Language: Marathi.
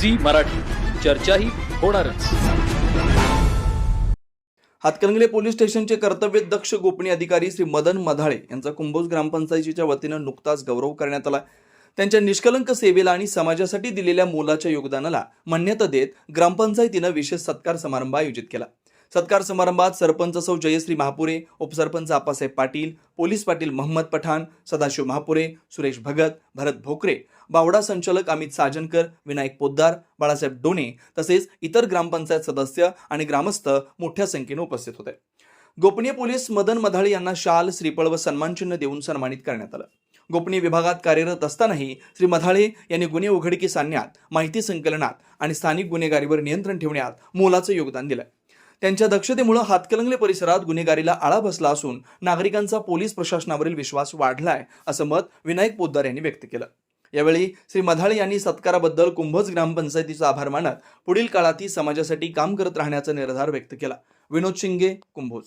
झी मराठी. चर्चाही होणारच. हातकणंगले पोलीस स्टेशनचे कर्तव्यदक्ष गोपनीय अधिकारी श्री मदन मधाळे यांचा कुंभोज ग्रामपंचायतीच्या वतीनं नुकताच गौरव करण्यात आला. त्यांच्या निष्कलंक सेवेला आणि समाजासाठी दिलेल्या मोलाच्या योगदानाला मान्यता देत ग्रामपंचायतीनं विशेष सत्कार समारंभ आयोजित केला. सत्कार समारंभात सरपंच सौ जयश्री महापुरे उपसरपंच आप्पासाहेब पाटील पोलीस पाटील महम्मद पठाण सदाशिव महापुरे सुरेश भगत भरत भोकरे बावडा संचालक अमित साजनकर विनायक पोद्दार बाळासाहेब डोणे तसेच इतर ग्रामपंचायत सदस्य आणि ग्रामस्थ मोठ्या संख्येने उपस्थित होते. गोपनीय पोलीस मदन मधाळे यांना शाल श्रीफळ व सन्मानचिन्ह देऊन सन्मानित करण्यात आलं. गोपनीय विभागात कार्यरत असतानाही श्री मधाळे यांनी गुन्हे उघडकीस आणण्यात माहिती संकलनात आणि स्थानिक गुन्हेगारीवर नियंत्रण ठेवण्यात मोलाचं योगदान दिलं. त्यांच्या दक्षतेमुळे हातकलंगले परिसरात गुन्हेगारीला आळा बसला असून नागरिकांचा पोलीस प्रशासनावरील विश्वास वाढलाय असं मत विनायक पोद्दार यांनी व्यक्त केलं. यावेळी श्री मधाळे यांनी सत्काराबद्दल कुंभज ग्रामपंचायतीचा आभार मानत पुढील काळातही समाजासाठी काम करत राहण्याचा निर्धार व्यक्त केला. विनोद शिंगे कुंभोज.